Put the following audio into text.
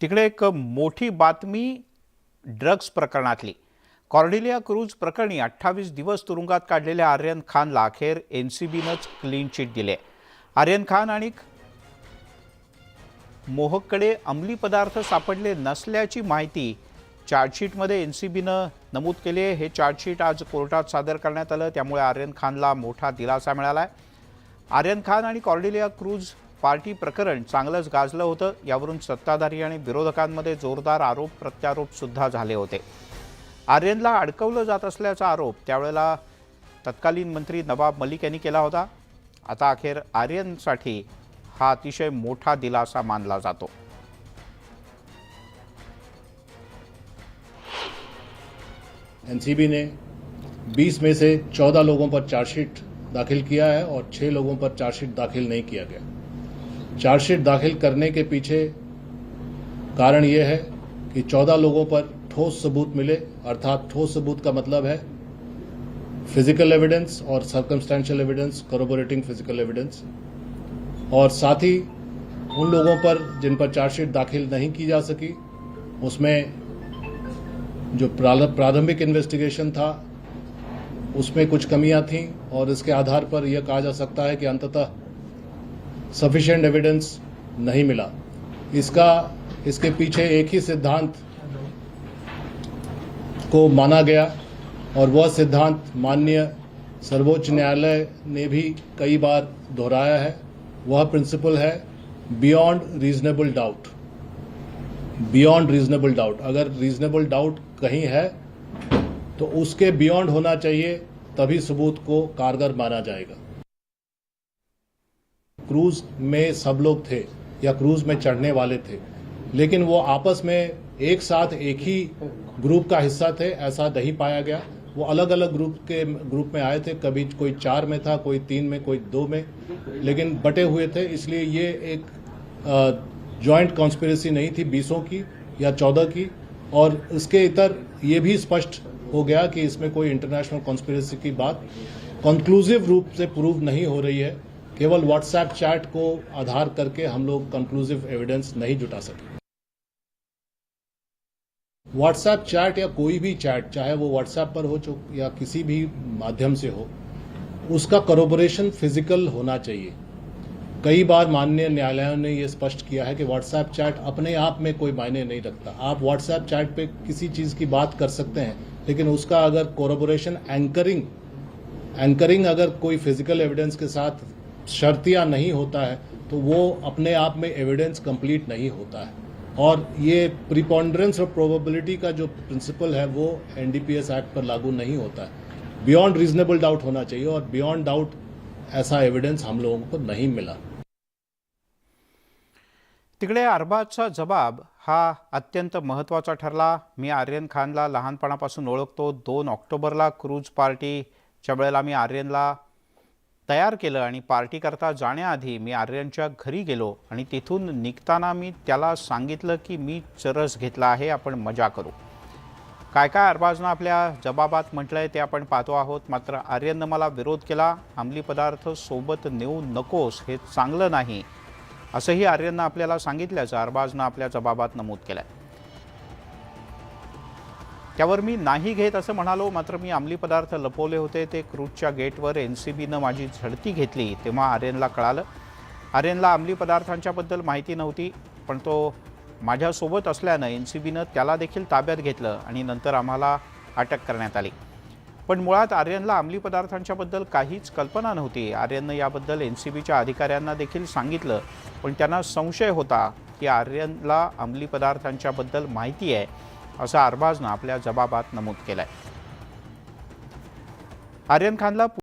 तिकडे एक मोठी बातमी ड्रग्ज प्रकरणातली. कॉर्डिलिया क्रूज प्रकरणी अठ्ठावीस दिवस तुरुंगात काढलेल्या आर्यन खानला अखेर एन सी बीनंच क्लीन चिट दिले. आहे आर्यन खान आणि मोहककडे अंमली पदार्थ सापडले नसल्याची माहिती चार्जशीटमध्ये एन सी बीनं नमूद केली आहे. हे चार्जशीट आज कोर्टात सादर करण्यात आलं. त्यामुळे आर्यन खानला मोठा दिलासा मिळाला आहे आर्यन खान आणि कॉर्डिलिया क्रूज पार्टी प्रकरण चांगलंच गाजलं होतं. यावरून सत्ताधारी आणि विरोधकांमध्ये जोरदार आरोप प्रत्यारोप सुद्धा झाले होते. आर्यनला अडकवलं जात असल्याचा आरोप त्यावेळेला तत्कालीन मंत्री नवाब मलिक यांनी केला होता. आता अखेर आर्यनसाठी हा अतिशय मोठा दिलासा मानला जातो. एनसीबी ने 20 में से 14 लोगों पर चार्जशीट दाखिल किया है और 6 लोगों पर चार्जशीट दाखिल नहीं किया गया। चार्जशीट दाखिल करने के पीछे कारण यह है कि 14 लोगों पर ठोस सबूत मिले, अर्थात ठोस सबूत का मतलब है फ़िज़िकल एविडेंस और circumstantial evidence corroborating physical evidence और साथ ही उन लोगों पर जिन पर चार्जशीट दाखिल नहीं की जा सकी, उसमें जो प्रारंभिक इन्वेस्टिगेशन था, उसमें कुछ कमियाँ थीं और इसके आधार पर यह कहा जा सकता है कि अंततः सफिशिएंट एविडेंस नहीं मिला। इसका, इसके पीछे एक ही सिद्धांत को माना गया और वह सिद्धांत माननीय सर्वोच्च न्यायालय ने भी कई बार दोहराया है। वह प्रिंसिपल है beyond reasonable doubt beyond reasonable doubt अगर रीजनेबल डाउट कहीं है तो उसके बियॉन्ड होना चाहिए, तभी सबूत को कारगर माना जाएगा। क्रूज में सब लोग थे या क्रूज में चढ़ने वाले थे। लेकिन वो आपस में एक साथ, एक ही ग्रुप का हिस्सा थे, ऐसा नहीं पाया गया। वो अलग अलग ग्रुप के, ग्रुप में आए थे, कभी कोई चार में था, कोई तीन में, कोई दो में, लेकिन बटे हुए थे, इसलिए ये एक जॉइंट कॉन्स्पिरेसी नहीं थी बीसों की या चौदह की। और इसके इतर ये भी स्पष्ट हो गया कि इसमें कोई इंटरनेशनल कॉन्स्पिरेसी की बात कंक्लूसिव रूप से प्रूव नहीं हो रही है। केवल व्हाट्सएप चैट को आधार करके हम लोग कंक्लूसिव एविडेंस नहीं जुटा सके। व्हाट्सएप चैट या कोई भी चैट चाहे वो व्हाट्सएप पर हो या किसी भी माध्यम से हो, उसका करोबोरेशन फ़िज़िकल होना चाहिए। कई बार माननीय न्यायालयों ने यह स्पष्ट किया है कि व्हाट्सएप चैट अपने आप में कोई मायने नहीं रखता। आप व्हाट्सएप चैट पे किसी चीज़ की बात कर सकते हैं, लेकिन उसका अगर कोरोबोरेशन एंकरिंग एंकरिंग अगर कोई फ़िज़िकल एविडेंस के साथ शर्तिया नहीं होता है तो वो अपने आप में एविडेंस कंप्लीट नहीं होता है। और ये प्रिपॉन्डरेंस और प्रोबेबिलिटी का जो प्रिंसिपल है वो एनडीपीएस एक्ट पर लागू नहीं होता है। बियॉन्ड रीजनेबल डाउट होना चाहिए और बियॉन्ड डाउट ऐसा एविडेंस हम लोगों को नहीं मिला। तिकडे अरबाजचा जबाब हा अत्यंत महत्त्वाचा ठरला. मी आर्यन खानला लहानपणापासून ओळखतो. दोन ऑक्टोबरला क्रूज पार्टीच्या वेळेला मी आर्यनला तयार केलं आणि पार्टी करता जाण्याआधी मी आर्यनच्या घरी गेलो आणि तिथून निघताना मी त्याला सांगितलं की मी चरस घेतला आहे आपण मजा करू. काय काय अरबाजनं आपल्या जबाबात म्हटलंय ते आपण पाहतो आहोत. मात्र आर्यननं मला विरोध केला अंमली पदार्थ सोबत नेऊ नकोस हे चांगलं नाही असंही आर्यननं आपल्याला सांगितल्याचं अरबाजनं आपल्या जबाबात नमूद केलं आहे त्यावर मी नाही घेत असं म्हणालो मात्र मी अंमली पदार्थ लपवले होते. ते क्रूजच्या गेटवर एन सी बीनं माझी झडती घेतली तेव्हा आर्यनला कळालं. आर्यनला अंमली पदार्थांच्याबद्दल माहिती नव्हती पण तो माझ्यासोबत असल्यानं एन सी बीनं त्याला देखील ताब्यात घेतलं आणि नंतर आम्हाला अटक करण्यात आली. पण मुळात आर्यनला अंमली पदार्थांच्याबद्दल काहीच कल्पना नव्हती. आर्यननं याबद्दल एन सी बीच्या अधिकाऱ्यांना देखील सांगितलं पण त्यांना संशय होता की आर्यनला अंमली पदार्थांच्याबद्दल माहिती आहे. असं अरबाजनं आपल्या जबाबात नमूद केलंय. आर्यन खानला